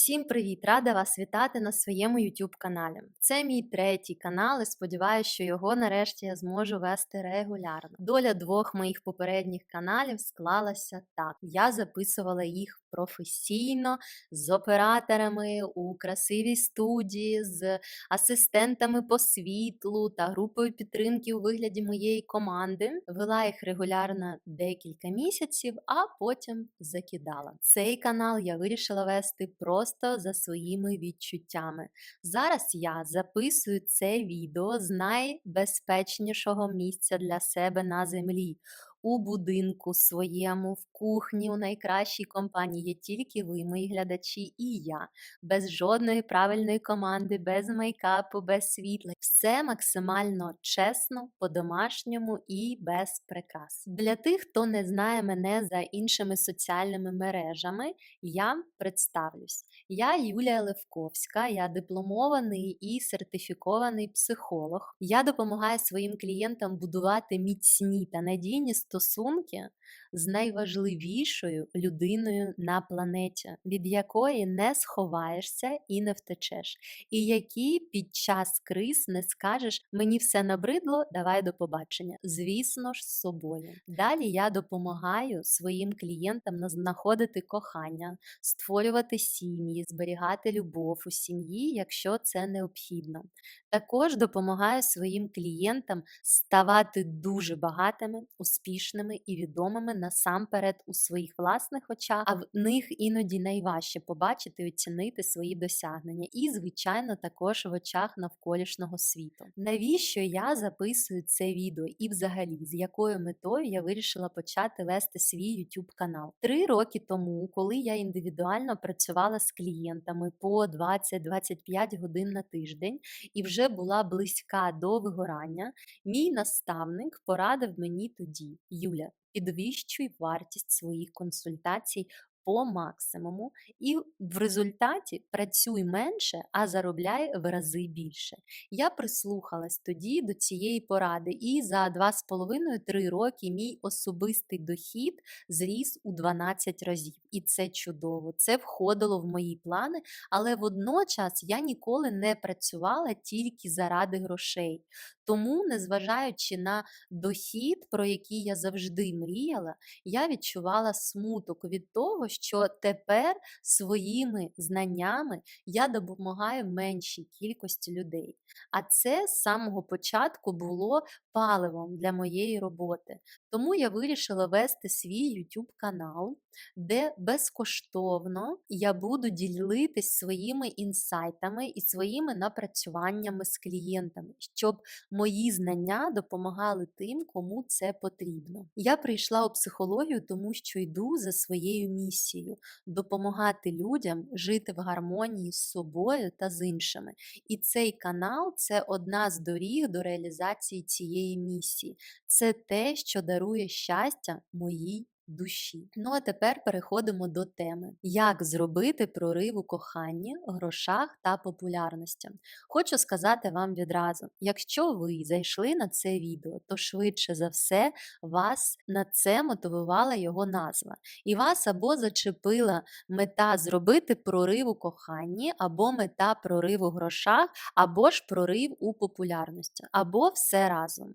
Всім привіт! Рада вас вітати на своєму YouTube каналі. Це мій третій канал, і сподіваюся, що його нарешті я зможу вести регулярно. Доля двох моїх попередніх каналів склалася так. Я записувала їх професійно з операторами у красивій студії, з асистентами по світлу та групою підтримки у вигляді моєї команди. Вела їх регулярно декілька місяців, а потім закидала. Цей канал я вирішила вести просто за своїми відчуттями. Зараз я записую це відео з найбезпечнішого місця для себе на землі. У будинку своєму, в кухні, у найкращій компанії є тільки ви, мої глядачі, і я, без жодної правильної команди, без мейкапу, без світла. Все максимально чесно, по-домашньому і без прикрас. Для тих, хто не знає мене за іншими соціальними мережами, я представлюсь. Я Юлія Левковська, я дипломований і сертифікований психолог. Я допомагаю своїм клієнтам будувати міцні та надійні стосунки з найважливішою людиною на планеті, від якої не сховаєшся і не втечеш, і які під час криз не скажеш мені все набридло, давай до побачення. Звісно ж, з собою. Далі я допомагаю своїм клієнтам знаходити кохання, створювати сім'ї, зберігати любов у сім'ї, якщо це необхідно. Також допомагаю своїм клієнтам ставати дуже багатими, успішними і відомими насамперед у своїх власних очах, а в них іноді найважче побачити і оцінити свої досягнення, і, звичайно, також в очах навколишнього світу. Навіщо я записую це відео і взагалі з якою метою я вирішила почати вести свій YouTube канал? Три роки тому, коли я індивідуально працювала з клієнтами по 20-25 годин на тиждень і вже була близька до вигорання, мій наставник порадив мені тоді, Юля, підвищуй вартість своїх консультацій по максимуму, і в результаті працюй менше, а заробляй в рази більше. Я прислухалась тоді до цієї поради, і за 2,5-3 роки мій особистий дохід зріс у 12 разів. І це чудово. Це входило в мої плани, але водночас я ніколи не працювала тільки заради грошей. Тому, незважаючи на дохід, про який я завжди мріяла, я відчувала смуток від того, що тепер своїми знаннями я допомагаю меншій кількості людей. А це з самого початку було паливом для моєї роботи. Тому я вирішила вести свій YouTube канал, де безкоштовно я буду ділитись своїми інсайтами і своїми напрацюваннями з клієнтами, щоб мої знання допомагали тим, кому це потрібно. Я прийшла у психологію, тому що йду за своєю місією допомагати людям жити в гармонії з собою та з іншими. І цей канал це одна з доріг до реалізації цієї місії. Це те, що дарує щастя моїй душі. Ну а тепер переходимо до теми: як зробити прорив у коханні, грошах та популярності. Хочу сказати вам відразу: якщо ви зайшли на це відео, то швидше за все вас на це мотивувала його назва. І вас або зачепила мета зробити прорив у коханні, або мета прорив у грошах, або ж прорив у популярності, або все разом.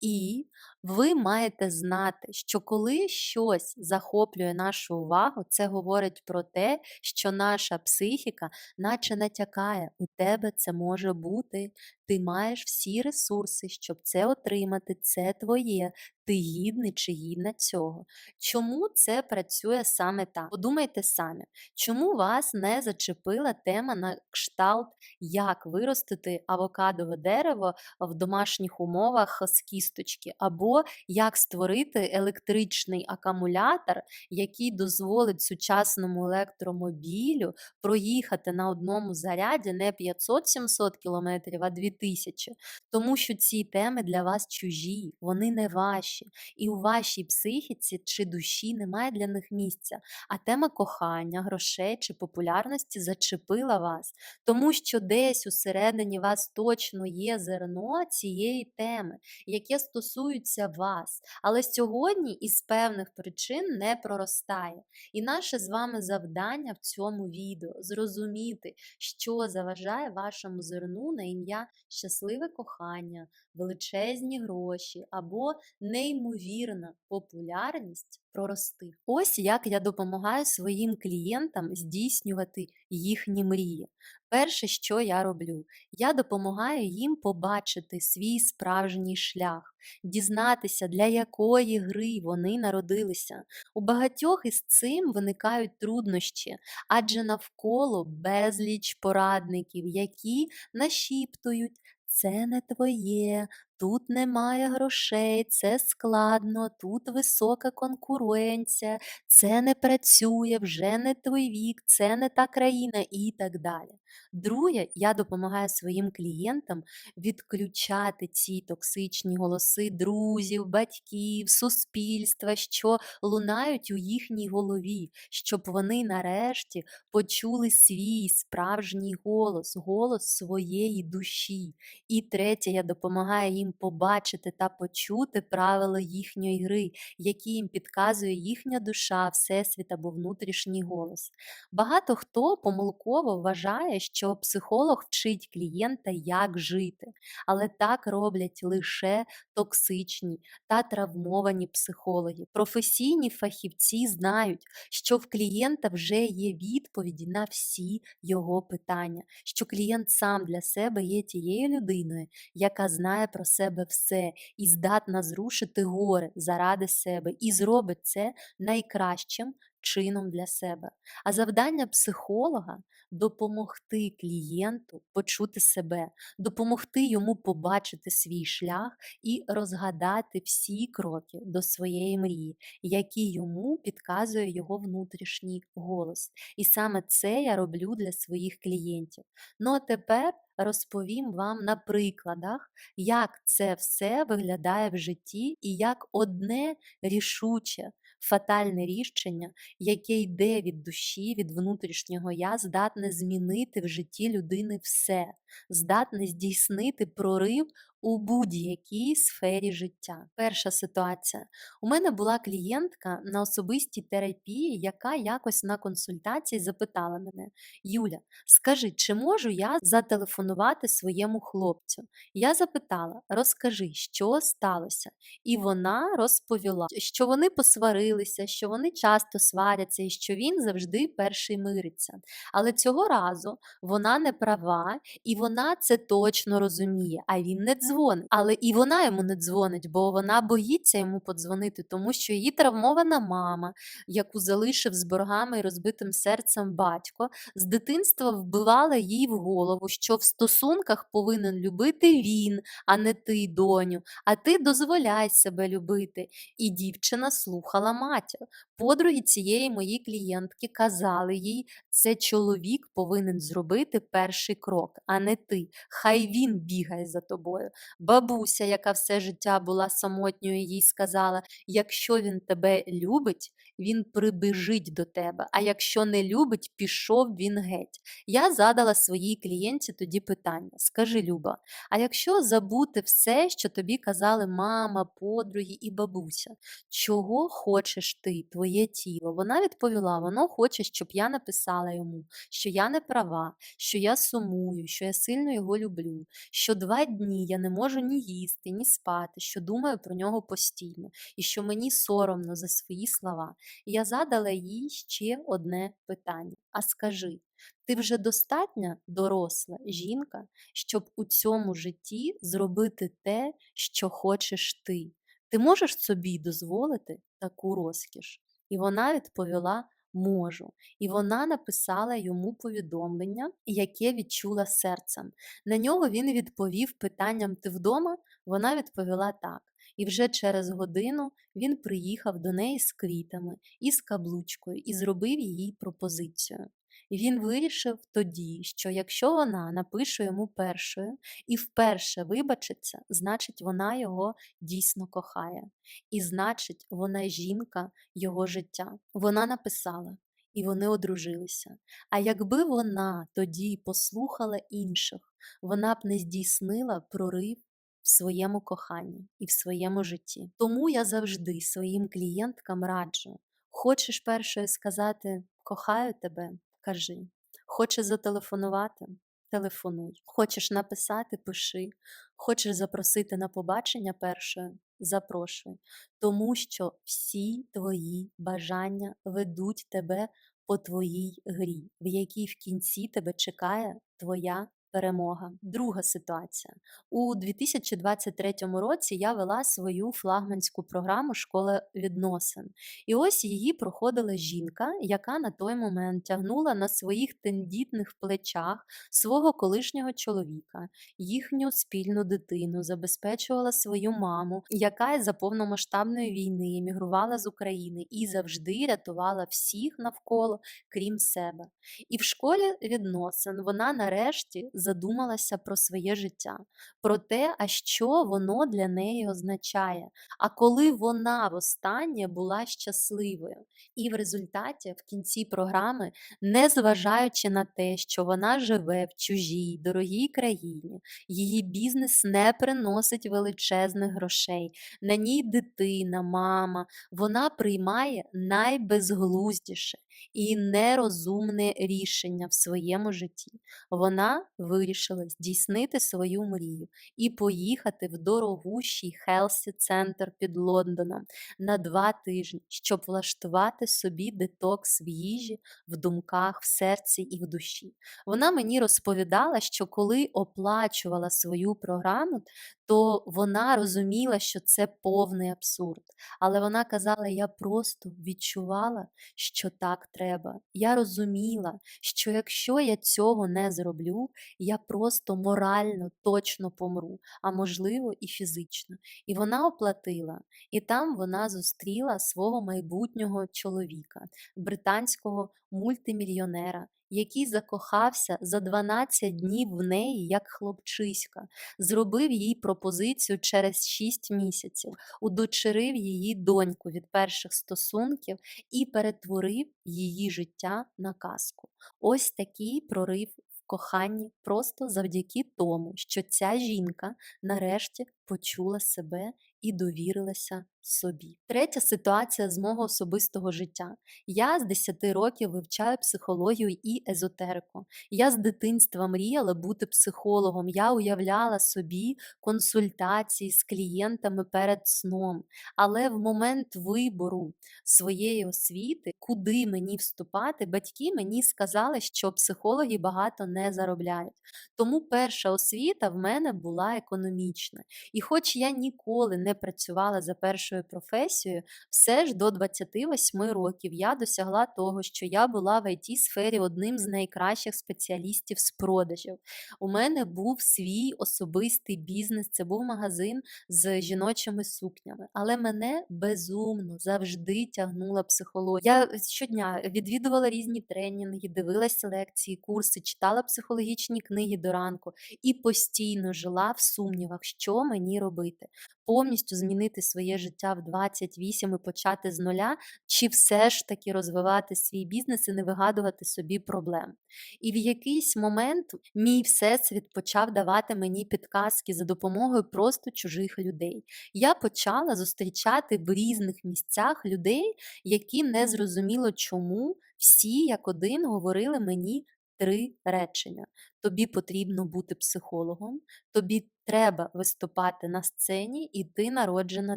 І ви маєте знати, що коли щось захоплює нашу увагу, це говорить про те, що наша психіка, наче натякає, у тебе це може бути. Ти маєш всі ресурси, щоб це отримати, це твоє, ти гідний чи гідна цього. Чому це працює саме так? Подумайте самі, чому вас не зачепила тема на кшталт, як виростити авокадове дерево в домашніх умовах з кісточки, або як створити електричний акумулятор, який дозволить сучасному електромобілю проїхати на одному заряді не 500-700 км, а 2000. Тому що ці теми для вас чужі, вони не ваші. І у вашій психіці чи душі немає для них місця. А тема кохання, грошей чи популярності зачепила вас, тому що десь усередині вас точно є зерно цієї теми, яке стосується стосується вас, але сьогодні із певних причин не проростає. І наше з вами завдання в цьому відео зрозуміти, що заважає вашому зерну на ім'я щасливе кохання, величезні гроші або неймовірна популярність прорости. Ось як я допомагаю своїм клієнтам здійснювати їхні мрії. Перше, що я роблю, я допомагаю їм побачити свій справжній шлях, дізнатися, для якої гри вони народилися. У багатьох із цим виникають труднощі, адже навколо безліч порадників, які нашіптують. Це не твоє, тут немає грошей, це складно, тут висока конкуренція, це не працює, вже не твій вік, це не та країна і так далі. Друге, я допомагаю своїм клієнтам відключати ці токсичні голоси друзів, батьків, суспільства, що лунають у їхній голові, щоб вони нарешті почули свій справжній голос, голос своєї душі. І третє, я допомагаю їм побачити та почути правила їхньої гри, які їм підказує їхня душа, всесвіт або внутрішній голос. Багато хто помилково вважає, що психолог вчить клієнта, як жити, але так роблять лише токсичні та травмовані психологи. Професійні фахівці знають, що в клієнта вже є відповіді на всі його питання, що клієнт сам для себе є тією людиною, яка знає про себе все і здатна зрушити гори заради себе, і зробить це найкращим чином для себе. А завдання психолога допомогти клієнту почути себе, допомогти йому побачити свій шлях і розгадати всі кроки до своєї мрії, які йому підказує його внутрішній голос. І саме це я роблю для своїх клієнтів. Ну а тепер розповім вам на прикладах, як це все виглядає в житті і як одне рішуче. Фатальне рішення, яке йде від душі, від внутрішнього я, здатне змінити в житті людини все, здатне здійснити прорив у будь-якій сфері життя. Перша ситуація. У мене була клієнтка на особистій терапії, яка якось на консультації запитала мене: Юля, скажи, чи можу я зателефонувати своєму хлопцю? Я запитала: розкажи, що сталося? І вона розповіла, що вони посварилися, що вони часто сваряться і що він завжди перший мириться. Але цього разу вона не права, і вона це точно розуміє, а він не дзвонить. Але і вона йому не дзвонить, бо вона боїться йому подзвонити, тому що її травмована мама, яку залишив з боргами і розбитим серцем батько, з дитинства вбивала їй в голову, що в стосунках повинен любити він, а не ти, доню. А ти дозволяй себе любити. І дівчина слухала матір. Подруги цієї моєї клієнтки казали їй, це чоловік повинен зробити перший крок, а не ти. Хай він бігає за тобою. Бабуся, яка все життя була самотньою, їй сказала: якщо він тебе любить, він прибіжить до тебе, а якщо не любить, пішов він геть. Я задала своїй клієнті тоді питання: Скажи, Люба, а якщо забути все, що тобі казали мама, подруги і бабуся, чого хочеш ти, твоє тіло? Вона відповіла: воно хоче, щоб я написала йому, що я не права, що я сумую, що я сильно його люблю, що два дні я не можу ні їсти, ні спати, що думаю про нього постійно, і що мені соромно за свої слова. Я задала їй ще одне питання: а скажи, ти вже достатньо доросла жінка, щоб у цьому житті зробити те, що хочеш ти? Ти можеш собі дозволити таку розкіш? І вона відповіла: можу. І вона написала йому повідомлення, яке відчула серцем. На нього він відповів питанням Ти вдома? Вона відповіла так. І вже через годину він приїхав до неї з квітами і з каблучкою і зробив їй пропозицію. І він вирішив тоді, що якщо вона напише йому першою і вперше вибачиться, значить вона його дійсно кохає. І значить, вона жінка його життя. Вона написала. І вони одружилися. А якби вона тоді послухала інших, вона б не здійснила прорив в своєму коханні і в своєму житті. Тому я завжди своїм клієнткам раджу: хочеш першою сказати кохаю тебе, кажи. Хочеш зателефонувати? Телефонуй. Хочеш написати, пиши. Хочеш запросити на побачення першою? Запрошуй. Тому що всі твої бажання ведуть тебе по твоїй грі, в якій в кінці тебе чекає твоя перемога. Друга ситуація. У 2023 році я вела свою флагманську програму Школа відносин. І ось її проходила жінка, яка на той момент тягнула на своїх тендітних плечах свого колишнього чоловіка, їхню спільну дитину, забезпечувала свою маму, яка за повномасштабної війни емігрувала з України і завжди рятувала всіх навколо, крім себе. І в школі відносин вона нарешті задумалася про своє життя, про те, а що воно для неї означає. А коли вона востаннє була щасливою, і в результаті, в кінці програми, незважаючи на те, що вона живе в чужій, дорогій країні, її бізнес не приносить величезних грошей, на ній дитина, мама, вона приймає найбезглуздіше і нерозумне рішення в своєму житті. Вона вирішила здійснити свою мрію і поїхати в дорогущий Хелсі центр під Лондоном на два тижні, щоб влаштувати собі детокс в їжі, в думках, в серці і в душі. Вона мені розповідала, що коли оплачувала свою програму, то вона розуміла, що це повний абсурд. Але вона казала: я просто відчувала, що так треба. Я розуміла, що якщо я цього не зроблю, я просто морально точно помру, а можливо і фізично. І вона оплатила, і там вона зустріла свого майбутнього чоловіка, британського мультимільйонера. Який закохався за 12 днів в неї як хлопчиська, зробив їй пропозицію через 6 місяців, удочерив її доньку від перших стосунків і перетворив її життя на казку. Ось такий прорив коханні просто завдяки тому, що ця жінка нарешті почула себе і довірилася собі. Третя ситуація з мого особистого життя. Я з 10 років вивчаю психологію і езотерику. Я з дитинства мріяла бути психологом. Я уявляла собі консультації з клієнтами перед сном. Але в момент вибору своєї освіти, куди мені вступати, батьки мені сказали, що психологи багато не заробляють. Тому перша освіта в мене була економічна. І хоч я ніколи не працювала за першою професією, все ж до 28 років я досягла того, що я була в it сфері одним з найкращих спеціалістів з продажів. У мене був свій особистий бізнес, це був магазин з жіночими сукнями, але мене безумно завжди тягнула психологія. Я щодня відвідувала різні тренінги, дивилася лекції, курси, читала психологічні книги до ранку і постійно жила в сумнівах, що мені робити. Повністю змінити своє життя в 28 і почати з нуля, чи все ж таки розвивати свій бізнес і не вигадувати собі проблем. І в якийсь момент мій всесвіт почав давати мені підказки за допомогою просто чужих людей. Я почала зустрічати в різних місцях людей, які не зрозуміло чому всі як один говорили мені три речення: тобі потрібно бути психологом, тобі треба виступати на сцені, і ти народжена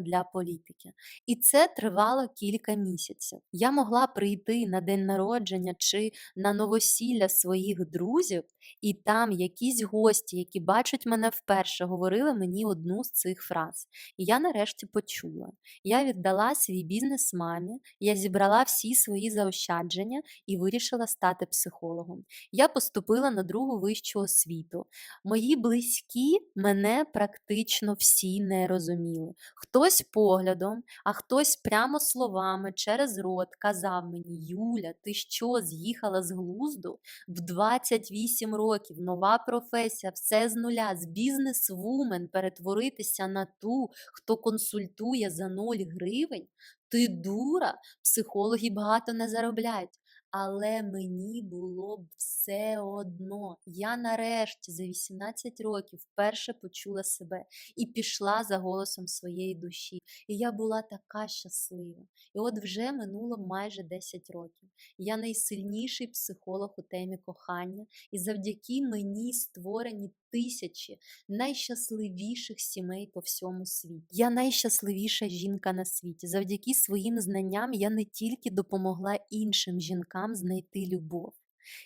для політики. І це тривало кілька місяців. Я могла прийти на день народження чи на новосілля своїх друзів, і там якісь гості, які бачать мене вперше, говорили мені одну з цих фраз. І я нарешті почула. Я віддала свій бізнес мамі, я зібрала всі свої заощадження і вирішила стати психологом. Я поступила на другу вищу освіту. Мої близькі мене практично всі не розуміли. Хтось поглядом, а хтось прямо словами через рот казав мені: Юля, ти що, з'їхала з глузду? В 28 років нова професія, все з нуля, з бізнес-вумен перетворитися на ту, хто консультує за 0 гривень. Ти дура, психологи багато не заробляють. Але мені було б все одно. Я нарешті за 18 років вперше почула себе і пішла за голосом своєї душі. І я була така щаслива. І от вже минуло майже 10 років. Я найсильніший психолог у темі кохання, і завдяки мені створені тисячі найщасливіших сімей по всьому світі. Я найщасливіша жінка на світі. Завдяки своїм знанням я не тільки допомогла іншим жінкам знайти любов.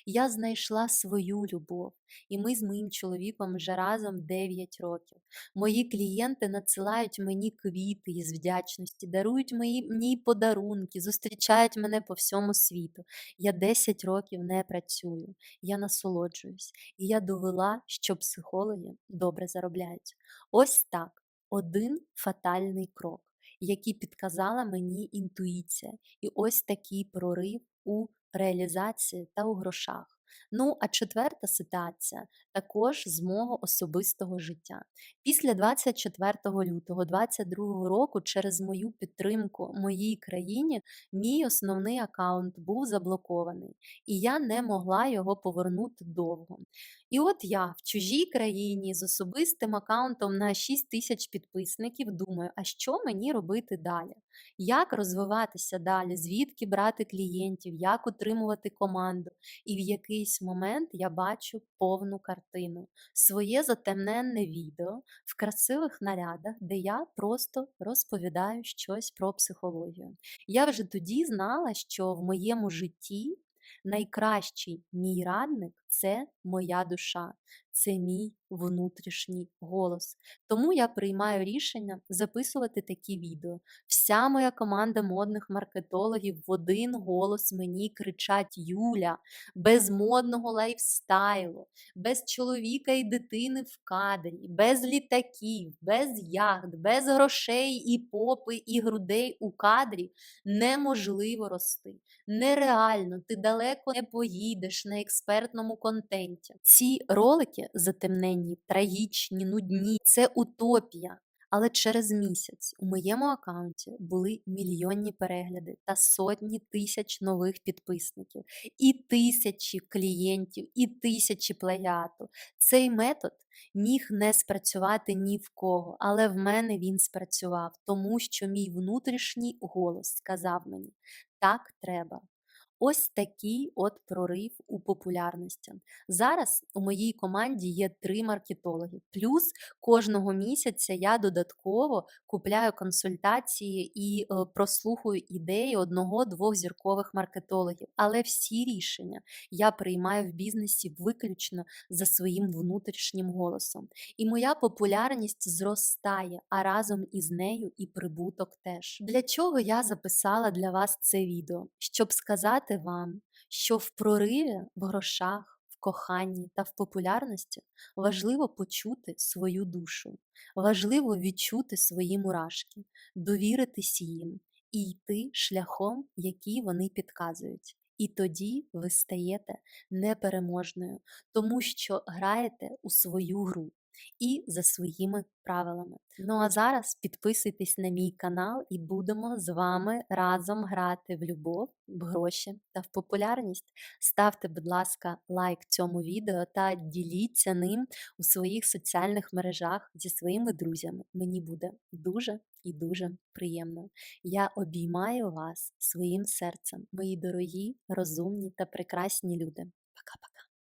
Я знайшла свою любов, і ми з моїм чоловіком вже разом 9 років. Мої клієнти надсилають мені квіти із вдячності, дарують мені подарунки, зустрічають мене по всьому світу. Я 10 років не працюю, я насолоджуюсь, і я довела, що психологи добре заробляють. Ось так, один фатальний крок, який підказала мені інтуїція, і ось такий прорив у реалізації та у грошах. Ну, а четверта ситуація також з мого особистого життя. Після 24 лютого 2022 року, через мою підтримку моїй країні, мій основний аккаунт був заблокований, і я не могла його повернути довго. І от я в чужій країні з особистим аккаунтом на 6 тисяч підписників думаю, а що мені робити далі? Як розвиватися далі, звідки брати клієнтів, як утримувати команду. І в якийсь момент я бачу повну картину, своє затемненне відео в красивих нарядах, де я просто розповідаю щось про психологію. Я вже тоді знала, що в моєму житті найкращий мій радник це моя душа, це мій внутрішній голос. Тому я приймаю рішення записувати такі відео. Вся моя команда модних маркетологів в один голос мені кричать: Юля, без модного лайфстайлу, без чоловіка і дитини в кадрі, без літаків, без яхт, без грошей і попи, і грудей у кадрі неможливо рости. Нереально, ти далеко не поїдеш на експертному контенті. Ці ролики затемненні, трагічні, нудні це утопія. Але через місяць у моєму аккаунті були мільйонні перегляди та сотні тисяч нових підписників, і тисячі клієнтів, і тисячі плагіату. Цей метод міг не спрацювати ні в кого, але в мене він спрацював, тому що мій внутрішній голос сказав мені: так треба. Ось такий от прорив у популярності. Зараз у моїй команді є три маркетологи. Плюс кожного місяця я додатково купляю консультації і е, прослухаю ідеї одного-двох зіркових маркетологів. Але всі рішення я приймаю в бізнесі виключно за своїм внутрішнім голосом. І моя популярність зростає, а разом із нею і прибуток теж. Для чого я записала для вас це відео? Щоб сказати вам, що в прориві, в грошах, в коханні та в популярності важливо почути свою душу, важливо відчути свої мурашки, довіритись їм і йти шляхом, який вони підказують. І тоді ви стаєте непереможною, тому що граєте у свою гру і за своїми правилами. Ну а зараз підписуйтесь на мій канал і будемо з вами разом грати в любов, в гроші та в популярність. Ставте, будь ласка, лайк цьому відео та діліться ним у своїх соціальних мережах зі своїми друзями. Мені буде дуже і дуже приємно. Я обіймаю вас своїм серцем, мої дорогі, розумні та прекрасні люди. Пока-пока.